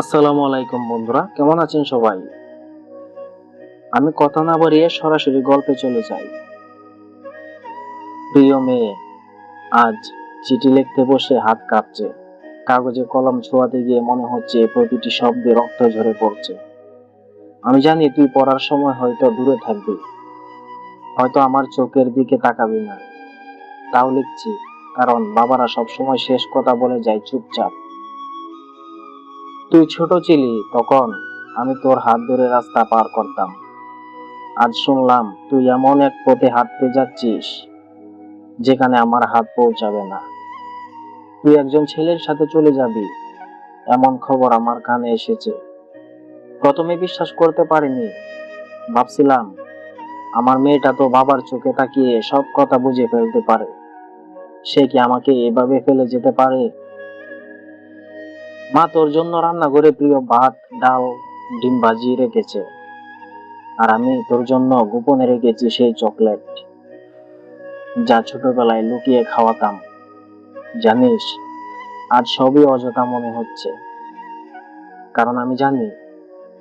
আসসালামু আলাইকুম বন্ধুরা, কেমন আছেন সবাই? আমি কথা না বাড়িয়ে সরাসরি গল্পে চলে যাই। প্রিয় মেয়ে, আজ চিঠি লিখতে বসে হাত কাঁপছে। কাগজে কলম ছোঁয়াতে গিয়ে মনে হচ্ছে প্রতিটি শব্দে রক্ত ঝরে পড়ছে। আমি জানি তুই পড়ার সময় হয়তো দূরে থাকবি। হয়তো আমার চোখের দিকে তাকাবি না। তাও লিখছি, কারণ বাবারা সবসময় শেষ কথা বলে যায় চুপচাপ। তুই ছোট ছিলি তখন, আমি তোর হাত ধরে রাস্তা পার করতাম। আজ শুনলাম তুই এমন এক পথে হাঁটতে যাচ্ছিস, যেখানে আমার হাত পৌঁছাবে না। তুই একজন ছেলের সাথে চলে যাবি, এমন খবর আমার কানে এসেছে। প্রথমে বিশ্বাস করতে পারিনি। ভাবছিলাম, আমার মেয়েটা তো বাবার চোখে তাকিয়ে সব কথা বুঝে ফেলতে পারে। সে কি আমাকে এভাবে ফেলে যেতে পারে? মা, তোর জন্য রান্না করে প্রিয় ভাত, ডাল, ডিম ভাজি রেখেছে। আর আমি তোর জন্য গোপনে রেখেছি সেই চকলেট, যা ছোটবেলায় লুকিয়ে খাওয়াতাম। জানিস, আজ সবই অযথা মনে হচ্ছে। কারণ আমি জানি,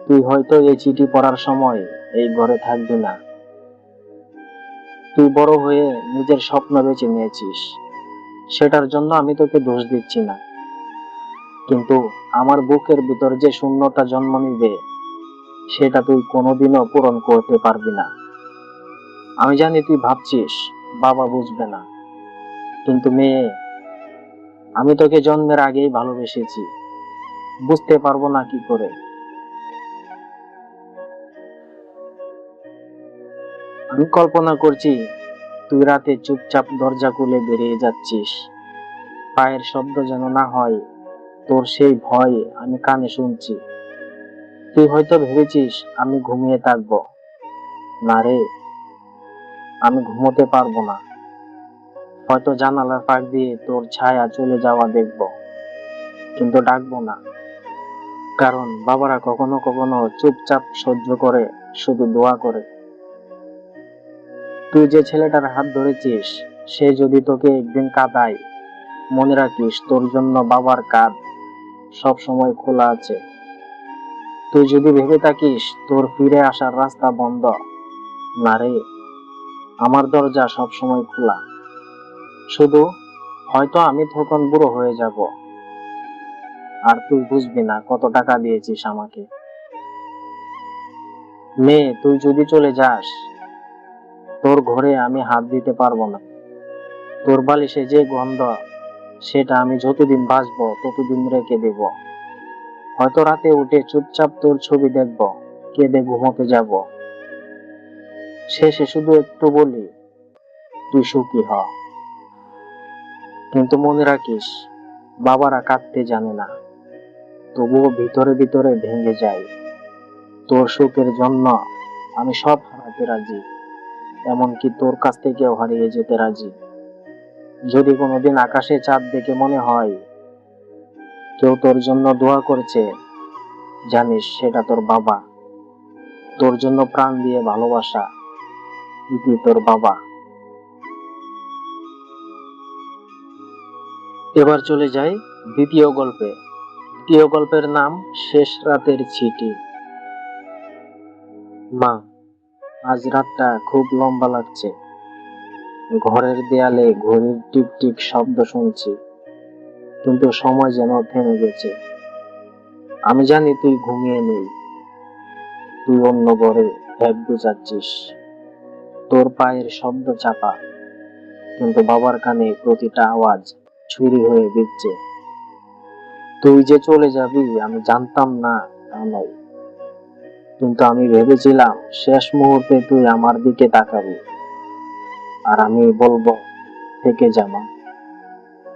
তুই হয়তো এই চিঠি পড়ার সময় এই ঘরে থাকবি না। তুই বড় হয়ে নিজের স্বপ্ন বেছে নিয়েছিস। সেটার জন্য আমি তোকে দোষ দিচ্ছি না। কিন্তু আমার বুকের ভিতর যে শূন্যতা জন্ম নিবে, সেটা তুই কোনোদিনও পূরণ করতে পারবি না। আমি জানি তুই ভাবছিস, বাবা বুঝবে না। কিন্তু মেয়ে, আমি তোকে জন্মের আগেই ভালোবেসেছি। বুঝতে পারব না কি করে। আমি কল্পনা করছি, তুই রাতে চুপচাপ দরজা খুলে বেরিয়ে যাচ্ছিস। পায়ের শব্দ যেন না হয় তোর সেই ভয় আমি কানে শুনছি। তুই হয়তো ভেবেছিস আমি ঘুমিয়ে থাকব। না রে, আমি ঘুমোতে পারব না। হয়তো জানালার ফাঁক দিয়ে তোর ছায়া চলে যাওয়া দেখব, কিন্তু ডাকবো না। কারণ বাবারা কখনো কখনো চুপচাপ সহ্য করে, শুধু দোয়া করে। তুই যে ছেলেটার হাত ধরেছিস, সে যদি তোকে একদিন কাঁদায়, মনে রাখিস তোর জন্য বাবার কাঁধ সব সময় খোলা আছে। তুই যদি ভেবে থাকিস, তোর ফিরে আসার রাস্তা বন্ধ। না রে, আমার দরজা সব সময় খোলা। শুধু হয়তো আমি তখন বুড়ো হয়ে যাব। আর তুই বুঝবি না কত টাকা দিয়েছিস আমাকে। মেয়ে, তুই যদি চলে যাস, তোর ঘরে আমি হাত দিতে পারব না। তোর বালিশে যে গন্ধ সেটা আমি যতদিন বাঁচবো, ততদিন রেখে দেব। হয়তো রাতে উঠে চুপচাপ তোর ছবি দেখব, কেঁদে ঘুমোতে যাব। শেষে শুধু একটু বলি, তুই সুখী হ। কিন্তু মনে রাখিস, বাবারা কাঁদতে জানে না। তবুও ভিতরে ভিতরে ভেঙে যায়। তোর সুখের জন্য আমি সব হারাতে রাজি, এমনকি তোর কাছ থেকেও হারিয়ে যেতে রাজি। যদি কোনোদিন আকাশে চাঁদ দেখে মনে হয় কেউ তোর জন্য দোয়া করছে, জানিস সেটা তোর বাবা। তোর জন্য প্রাণ দিয়ে ভালোবাসা ইতি তোর বাবা। এবার চলে যাই দ্বিতীয় গল্পে। দ্বিতীয় গল্পের নাম শেষ রাতের চিঠি মা, আজ রাতটা খুব লম্বা লাগছে। ঘরের দেয়ালে ঘড়ির টিক টিক শব্দ শুনছি, কিন্তু সময় যেন থেমে গেছে। আমি জানি তুই ঘুমিয়ে নেই, তুই অন্য ঘরে ব্যাগ গুজাচ্ছিস। তোর পায়ের শব্দ চাপা, কিন্তু বাবার কানে প্রতিটা আওয়াজ ছুরি হয়ে বিচ্ছে তুই যে চলে যাবি, আমি জানতাম না নয়। কিন্তু আমি ভেবেছিলাম শেষ মুহূর্তে তুই আমার দিকে তাকাবি। আর আমি বলব, থেকে জামা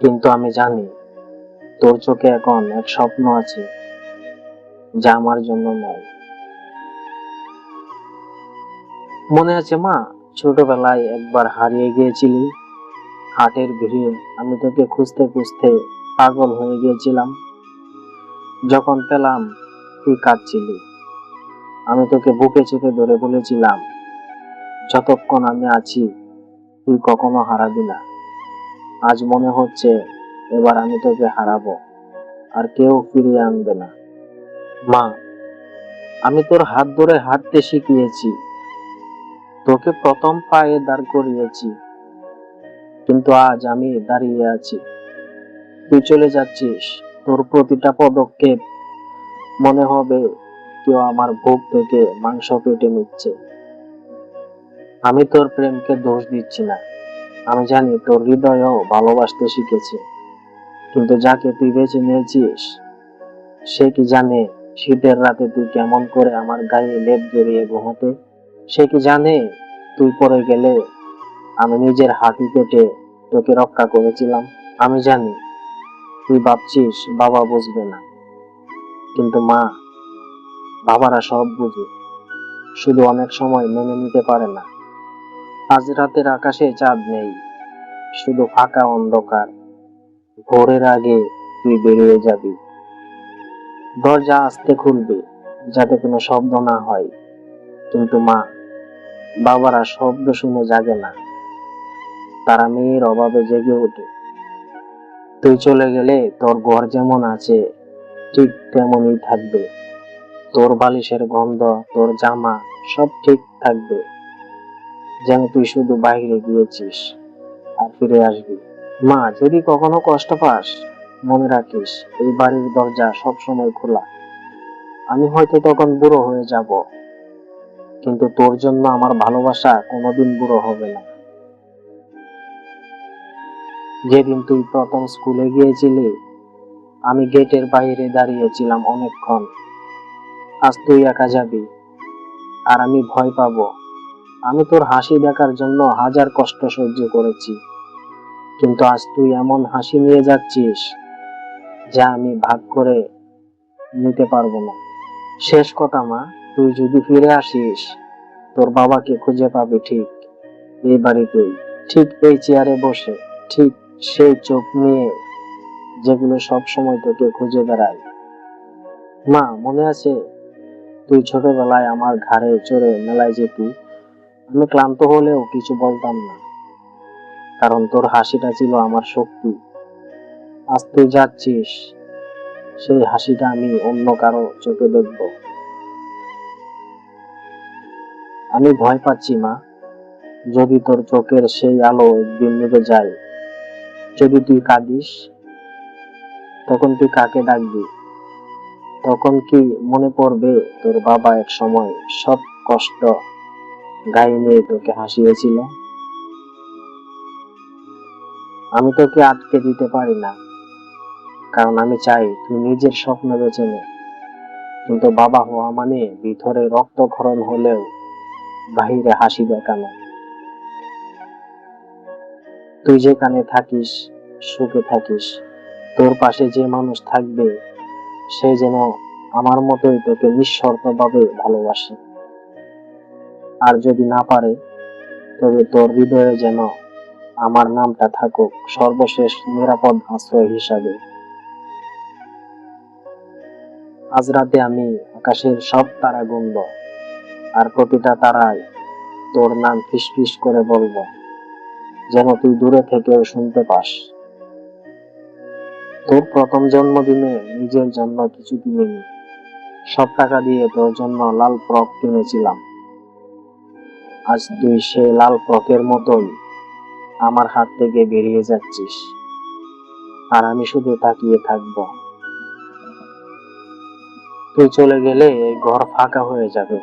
কিন্তু আমি জানি, তোর চোখে এখন এক স্বপ্ন আছে, যা আমার জন্য নয়। মনে আছে মা, ছোটবেলায় একবার হারিয়ে গিয়েছিলি, হাটের ভিড়ে আমি তোকে খুঁজতে খুঁজতে পাগল হয়ে গিয়েছিলাম। যখন পেলাম, তুই কাঁদছিলি। আমি তোকে বুকে চেপে ধরে বলেছিলাম, যতক্ষণ আমি আছি তুই কখনো হারাবি না। আজ মনে হচ্ছে এবার আমি তোকে হারাবো, আর কেউ ফিরিয়ে আনবে না। মা, আমি তোর হাত ধরে হাঁটতে শিখিয়েছি। তোকে প্রথম পায়ে দাঁড় করিয়েছি, কিন্তু আজ আমি দাঁড়িয়ে আছি। তুই চলে যাচ্ছিস, তোর প্রতিটা পদক্ষেপ। মনে হবে কেউ আমার ভোগ থেকে মাংস কেটে নিচ্ছে। আমি তোর প্রেমকে দোষ দিচ্ছি না। আমি জানি তোর হৃদয়ও ভালোবাসতে শিখেছে। কিন্তু যাকে তুই বেছে নিয়েছিস, সে কি জানে শীতের রাতে তুই কেমন করে আমার গায়ে লেপ জড়িয়ে ঘুমোতে? সে কি জানে তুই পড়ে গেলে আমি নিজের হাঁটু কেটে তোকে রক্ষা করেছিলাম? আমি জানি, তুই ভাবছিস বাবা বুঝবে না। কিন্তু মা, বাবারা সব বুঝে। শুধু অনেক সময় মেনে নিতে পারে না। আজ রাতের আকাশে চাঁদ নেই, শুধু ফাঁকা অন্ধকার। ভোরের আগে তুই বেরিয়ে যাবি। দরজা আস্তে খুলবে, যাতে কোনো শব্দ না হয়। কিন্তু মা, বাবারা শব্দ শুনে জাগে না। তারা মেয়ের অভাবে জেগে ওঠে। তুই চলে গেলে তোর ঘর যেমন আছে, ঠিক তেমনই থাকবে। তোর বালিশের গন্ধ, তোর জামা সব ঠিক থাকবে। যেন তুই শুধু বাইরে গিয়েছিস আর ফিরে আসবি। মা, যদি কখনো কষ্ট পাস, মনে রাখিস এই বাড়ির দরজা সব সময় খোলা। আমি হয়তো তখন বুড়ো হয়ে যাব, কিন্তু তোর জন্য আমার ভালোবাসা কোনোদিন বুড়ো হবে না। যেদিন তুই প্রথম স্কুলে গিয়েছিলি, আমি গেটের বাইরে দাঁড়িয়েছিলাম অনেকক্ষণ। আজ তুই একা যাবি, আর আমি ভয় পাবো। আমি তোর হাসি দেখার জন্য হাজার কষ্ট সহ্য করেছি। কিন্তু আজ তুই এমন হাসি নিয়ে যাচ্ছিস যা আমি ভাগ করে নিতে পারব না। শেষ কথা মা, তুই যদি ফিরে আসিস, তোর বাবাকে খুঁজে পাবি ঠিক এই বাড়িতেই ঠিক এই চেয়ারে বসে, ঠিক সেই চোখ নিয়ে যেগুলো সব সময় তোকে খুঁজে বেড়ায়। মা, মনে আছে? তুই ছোটবেলায় আমার ঘাড়ে চড়ে মেলায় যেতি আমি ক্লান্ত হলেও কিছু বলতাম না। কারণ তোর হাসিটা ছিল আমার শক্তি। আজ তুই যাচ্ছিস, সেই হাসিটা আমি অন্য কারও চোখে দেখব। আমি ভয় পাচ্ছি, মা। যদি তোর চোখের সেই আলো একদিন নিভে যায়, যদি তুই কাঁদিস, তখন তুই কাকে ডাকবি? তখন কি মনে পড়বে তোর বাবা এক সময় সব কষ্ট গায়ে নিয়ে তোকে হাসিয়েছিল। আমি তোকে আটকে দিতে পারি না, কারণ আমি চাই তুই নিজের স্বপ্ন বেছে নে। কিন্তু বাবা হওয়া মানে ভিতরে রক্তক্ষরণ হলেও বাহিরে হাসি দেখানো তুই যেখানে থাকিস, সুখে থাকিস। তোর পাশে যে মানুষ থাকবে, সে যেন আমার মতোই তোকে নিঃশর্তভাবে ভালোবাসে। আর যদি না পারে, তবে তোর হৃদয়ে যেন আমার নামটা থাকুক সর্বশেষ নিরাপদ আশ্রয় হিসাবে। আজ রাতে আমি আকাশের সব তারা গুনব, আর প্রতিটা তারায় তোর নাম ফিসফিস করে বলব, যেন তুই দূরে থেকেও শুনতে পাস। তোর প্রথম জন্মদিনে নিজের জন্য কিছু কিনিনি, সব টাকা দিয়ে তোর জন্য লাল ফ্রক কিনেছিলাম। আজ তুই সে লাল ফ্রকের মতোই আমার হাত থেকে বেরিয়ে যাচ্ছিস। আর আমি শুধু তাকিয়ে থাকব। তুই চলে গেলে এই ঘর ফাঁকা হয়ে যাবে।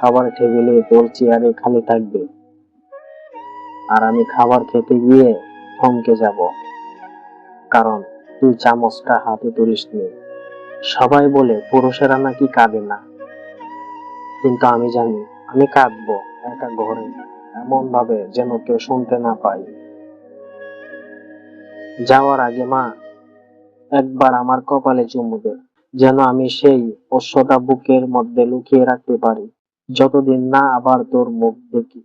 খাবার টেবিলে তোর চেয়ারে খালি থাকবে। আর আমি খাবার খেতে গিয়ে থমকে যাব। কারণ তুই চামচটা হাতে তুলিস নি। সবাই বলে, পুরুষেরা নাকি কাঁদে না? কিন্তু আমি জানি, আমি কাঁদবো। একা ঘরে এমন ভাবে যেন কেউ শুনতে না পাই যাওয়ার আগে মা, একবার আমার কপালে চুমু দে, যেন আমি সেই অশ্বতা বুকের মধ্যে লুকিয়ে রাখতে পারি, যতদিন না আবার তোর মুখ দেখি।